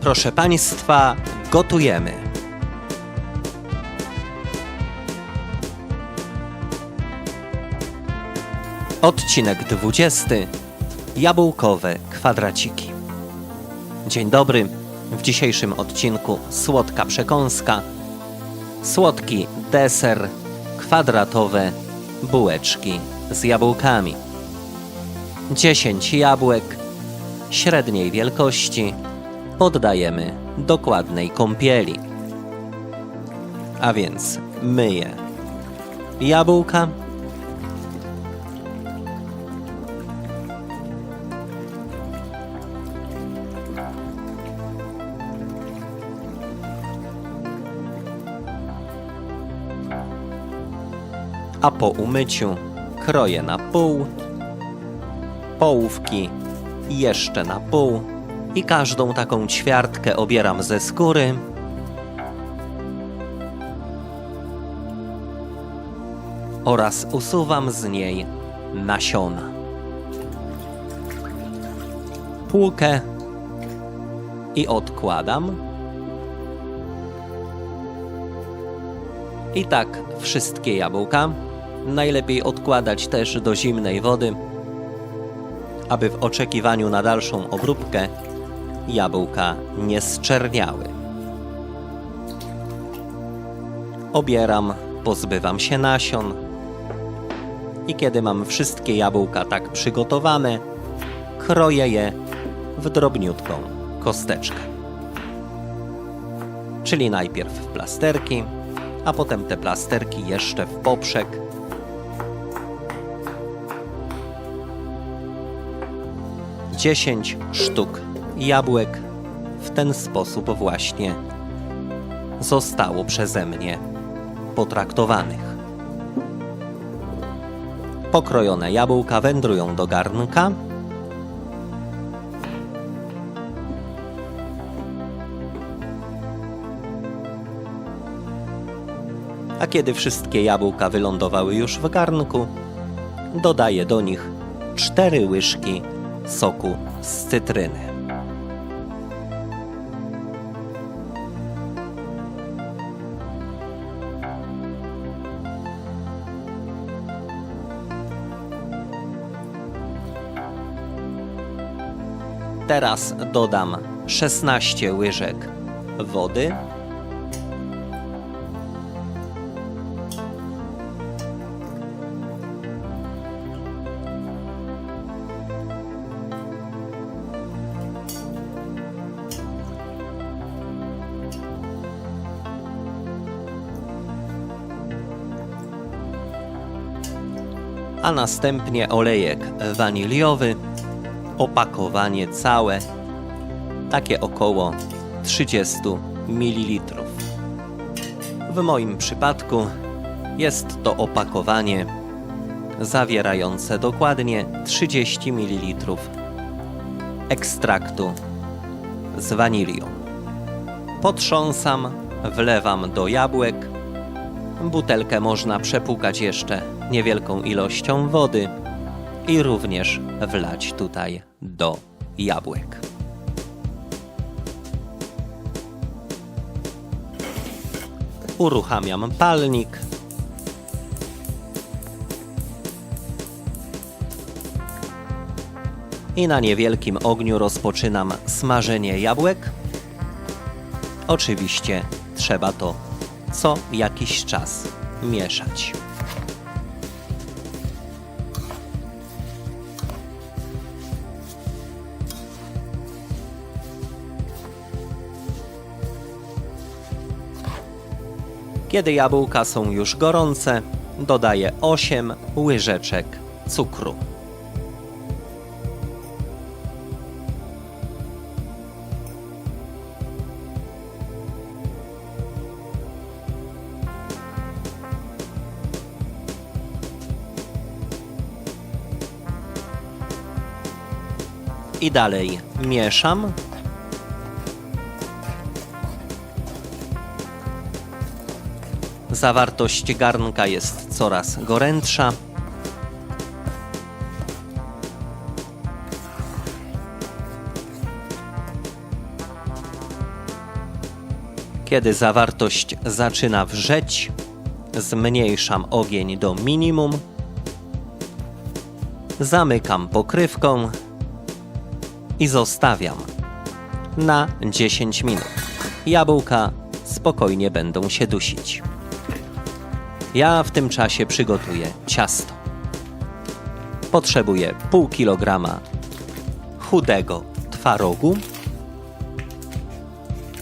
Proszę Państwa, gotujemy. Odcinek 20. Jabłkowe kwadraciki. Dzień dobry. W dzisiejszym odcinku słodka przekąska, słodki deser, kwadratowe bułeczki z jabłkami. 10 jabłek średniej wielkości poddajemy dokładnej kąpieli. A więc myję jabłka, a po umyciu kroję na pół, połówki jeszcze na pół i każdą taką ćwiartkę obieram ze skóry. Oraz usuwam z niej nasiona. Płukę i odkładam. I tak wszystkie jabłka. Najlepiej odkładać też do zimnej wody, aby w oczekiwaniu na dalszą obróbkę jabłka nie zczerniały. Obieram, pozbywam się nasion i kiedy mam wszystkie jabłka tak przygotowane, kroję je w drobniutką kosteczkę. Czyli najpierw w plasterki, a potem te plasterki jeszcze w poprzek. Dziesięć sztuk jabłek w ten sposób właśnie zostało przeze mnie potraktowanych. Pokrojone jabłka wędrują do garnka. A kiedy wszystkie jabłka wylądowały już w garnku, dodaję do nich cztery łyżki soku z cytryny. Teraz dodam 16 łyżek wody. A następnie olejek waniliowy opakowanie całe, takie około 30 ml. W moim przypadku jest to opakowanie zawierające dokładnie 30 ml ekstraktu z wanilią. Potrząsam, wlewam do jabłek. Butelkę można przepłukać jeszcze niewielką ilością wody i również wlać tutaj do jabłek. Uruchamiam palnik. I na niewielkim ogniu rozpoczynam smażenie jabłek. Oczywiście trzeba to co jakiś czas mieszać. Kiedy jabłka są już gorące, dodaję 8 łyżeczek cukru. I dalej mieszam Zawartość garnka jest coraz gorętsza. Kiedy zawartość zaczyna wrzeć, zmniejszam ogień do minimum, zamykam pokrywką i zostawiam na 10 minut. Jabłka spokojnie będą się dusić. Ja w tym czasie przygotuję ciasto. Potrzebuję pół kilograma chudego twarogu.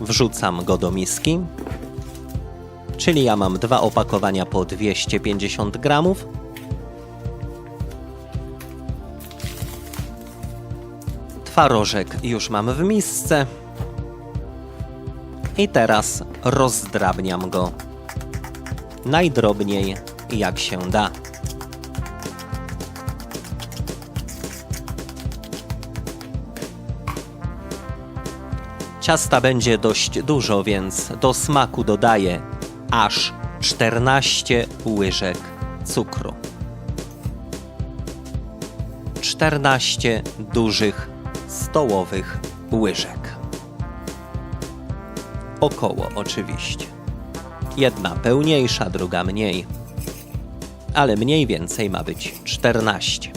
Wrzucam go do miski. Czyli ja mam dwa opakowania po 250 gramów. Twarożek już mam w misce. I teraz rozdrabniam go najdrobniej jak się da. Ciasta będzie dość dużo, więc do smaku dodaję aż 14 łyżek cukru. 14 dużych stołowych łyżek. Około oczywiście. Jedna pełniejsza, druga mniej. Ale mniej więcej ma być 14.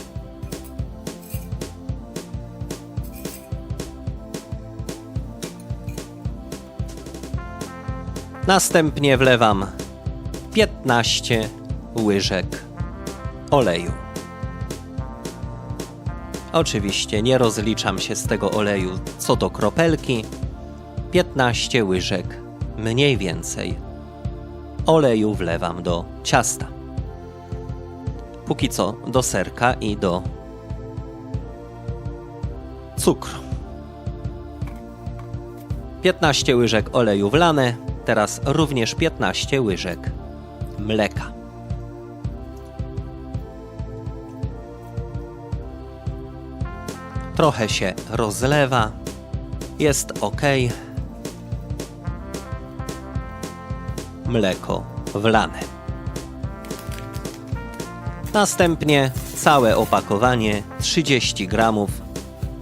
Następnie wlewam 15 łyżek oleju. Oczywiście nie rozliczam się z tego oleju co do kropelki. 15 łyżek mniej więcej oleju wlewam do ciasta. Póki co do serka i do cukru. 15 łyżek oleju wlane, teraz również 15 łyżek mleka. Trochę się rozlewa, jest ok. Mleko wlane. Następnie całe opakowanie 30 gramów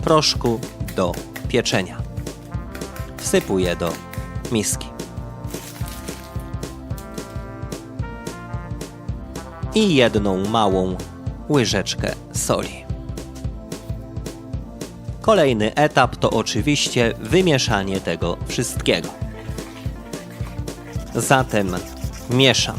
proszku do pieczenia. Wsypuję do miski. I jedną małą łyżeczkę soli. Kolejny etap to oczywiście wymieszanie tego wszystkiego. Zatem mieszam.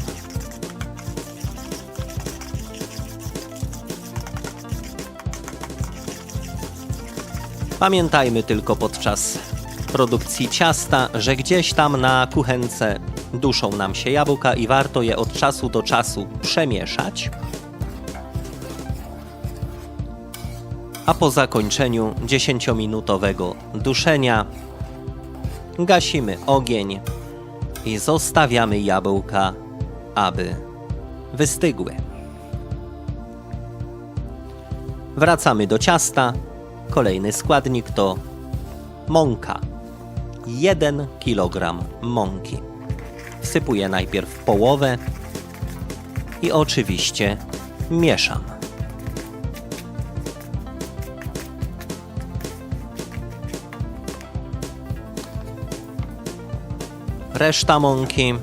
Pamiętajmy tylko podczas produkcji ciasta, że gdzieś tam na kuchence duszą nam się jabłka i warto je od czasu do czasu przemieszać. A po zakończeniu 10-minutowego duszenia gasimy ogień i zostawiamy jabłka, aby wystygły. Wracamy do ciasta. Kolejny składnik to mąka. 1 kg mąki. Wsypuję najpierw połowę i oczywiście mieszam. Reszta mąki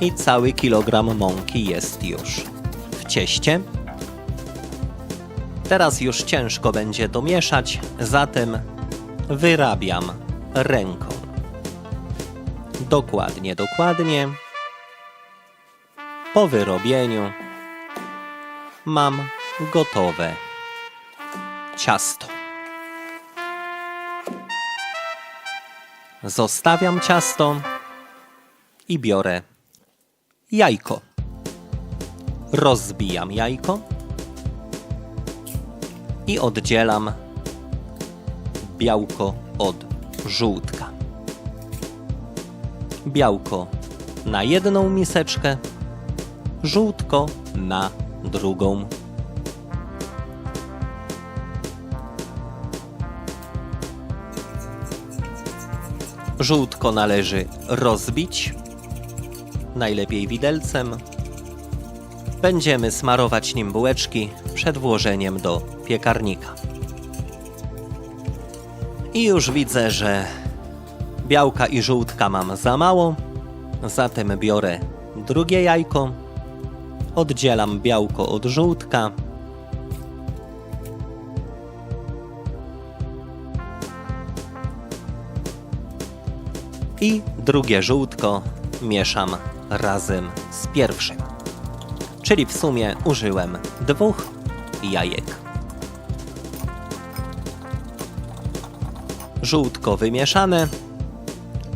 i cały kilogram mąki jest już w cieście. Teraz już ciężko będzie domieszać, zatem wyrabiam ręką. Dokładnie, dokładnie. Po wyrobieniu mam gotowe ciasto. Zostawiam ciasto i biorę jajko. Rozbijam jajko i oddzielam białko od żółtka. Białko na jedną miseczkę, żółtko na drugą. Żółtko należy rozbić, najlepiej widelcem, Będziemy smarować nim bułeczki przed włożeniem do piekarnika. I już widzę, że białka i żółtka mam za mało, zatem biorę drugie jajko, oddzielam białko od żółtka. I drugie żółtko mieszam razem z pierwszym. Czyli w sumie użyłem dwóch jajek. Żółtko wymieszane,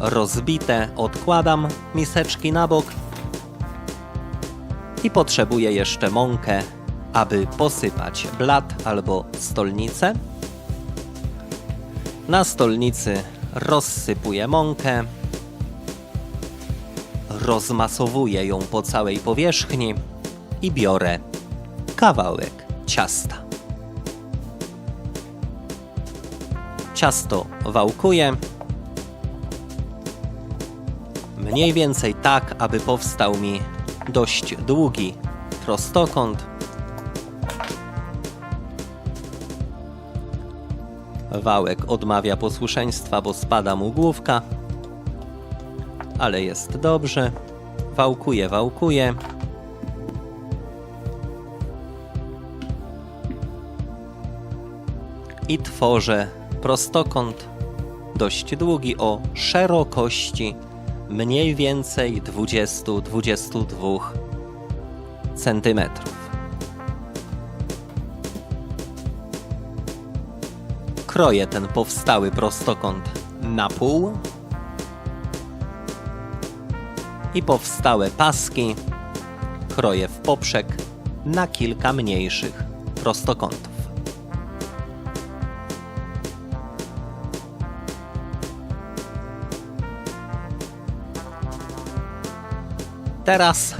rozbite odkładam miseczki na bok i potrzebuję jeszcze mąkę, aby posypać blat albo stolnicę. Na stolnicy rozsypuję mąkę, rozmasowuję ją po całej powierzchni i biorę kawałek ciasta. Ciasto wałkuję mniej więcej tak, aby powstał mi dość długi prostokąt. Wałek odmawia posłuszeństwa, bo spada mu główka, ale jest dobrze. Wałkuję, wałkuję. I tworzę prostokąt dość długi o szerokości mniej więcej 20-22 centymetrów. Kroję ten powstały prostokąt na pół i powstałe paski kroję w poprzek na kilka mniejszych prostokątów. Teraz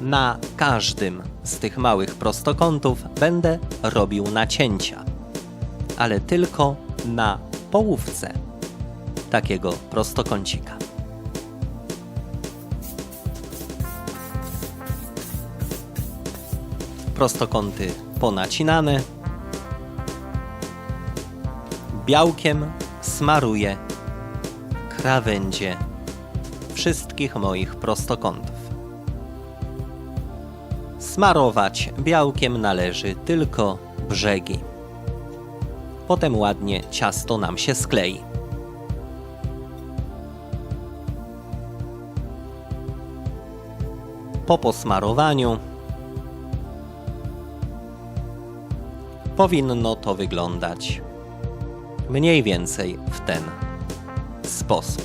na każdym z tych małych prostokątów będę robił nacięcia, ale tylko na połówce takiego prostokącika. Prostokąty ponacinane. Białkiem smaruję krawędzie wszystkich moich prostokątów. Smarować białkiem należy tylko brzegi. Potem ładnie ciasto nam się sklei. Po posmarowaniu powinno to wyglądać mniej więcej w ten sposób.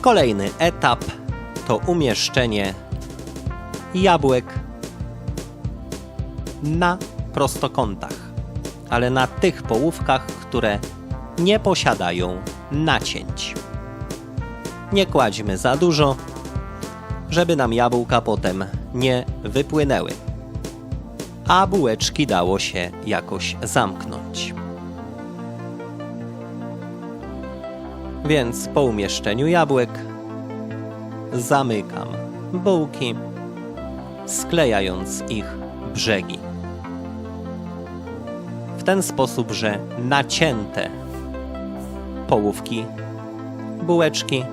Kolejny etap to umieszczenie jabłek na prostokątach, ale na tych połówkach, które nie posiadają nacięć. Nie kładźmy za dużo, żeby nam jabłka potem nie wypłynęły, a bułeczki dało się jakoś zamknąć. Więc po umieszczeniu jabłek zamykam bułki, sklejając ich brzegi. W ten sposób, że nacięte połówki bułeczki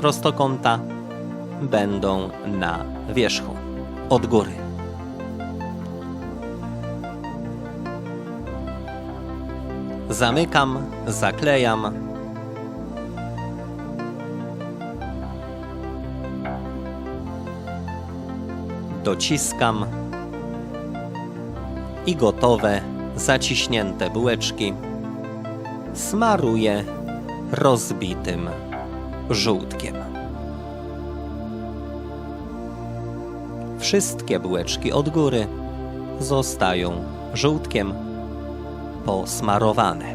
prostokąta będą na wierzchu od góry. Zamykam, zaklejam dociskam i gotowe, zaciśnięte bułeczki smaruję rozbitym żółtkiem. Wszystkie bułeczki od góry zostają żółtkiem posmarowane.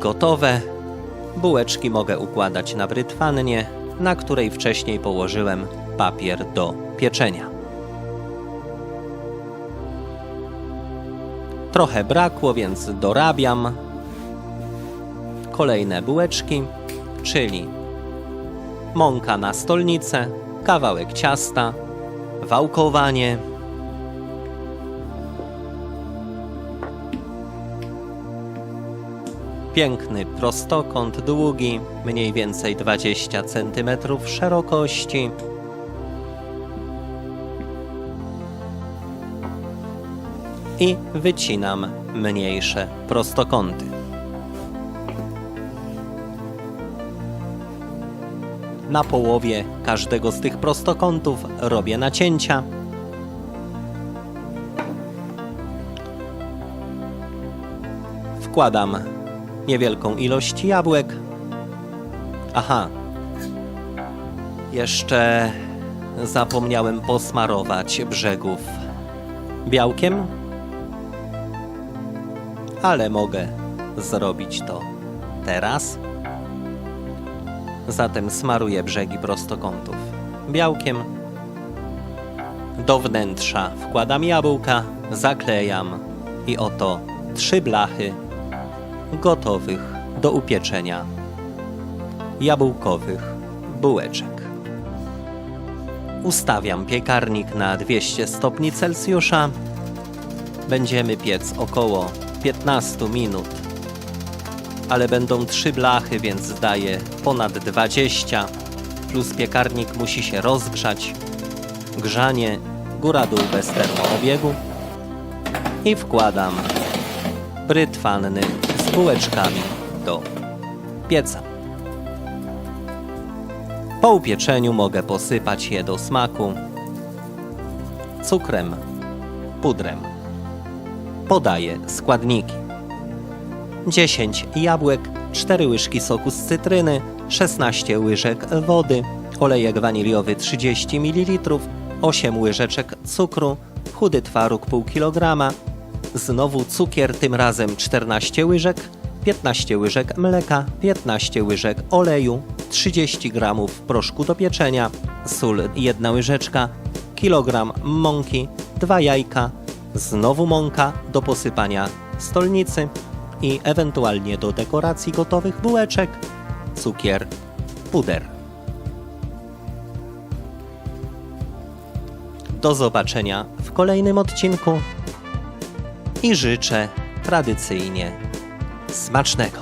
Gotowe. Bułeczki mogę układać na brytwannie na której wcześniej położyłem papier do pieczenia. Trochę brakło, więc dorabiam. Kolejne bułeczki, czyli mąka na stolnicę, kawałek ciasta, wałkowanie. Piękny prostokąt długi, mniej więcej 20 cm szerokości. I wycinam mniejsze prostokąty. Na połowie każdego z tych prostokątów robię nacięcia. Wkładam niewielką ilość jabłek. Aha. Jeszcze zapomniałem posmarować brzegów białkiem, ale mogę zrobić to teraz. Zatem smaruję brzegi prostokątów białkiem. Do wnętrza wkładam jabłka, zaklejam i oto trzy blachy gotowych do upieczenia jabłkowych bułeczek. Ustawiam piekarnik na 200 stopni Celsjusza. Będziemy piec około 15 minut, ale będą trzy blachy, więc daje ponad 20, plus piekarnik musi się rozgrzać. Grzanie góra-dół bez termoobiegu i wkładam brytwanny z bułeczkami do pieca. Po upieczeniu mogę posypać je do smaku cukrem, pudrem. Podaję składniki. 10 jabłek, 4 łyżki soku z cytryny, 16 łyżek wody, olejek waniliowy 30 ml, 8 łyżeczek cukru, chudy twaróg pół kilograma, znowu cukier, tym razem 14 łyżek, 15 łyżek mleka, 15 łyżek oleju, 30 g proszku do pieczenia, sól 1 łyżeczka, kilogram mąki, 2 jajka, znowu mąka do posypania stolnicy i ewentualnie do dekoracji gotowych bułeczek, cukier, puder. Do zobaczenia w kolejnym odcinku i życzę tradycyjnie smacznego.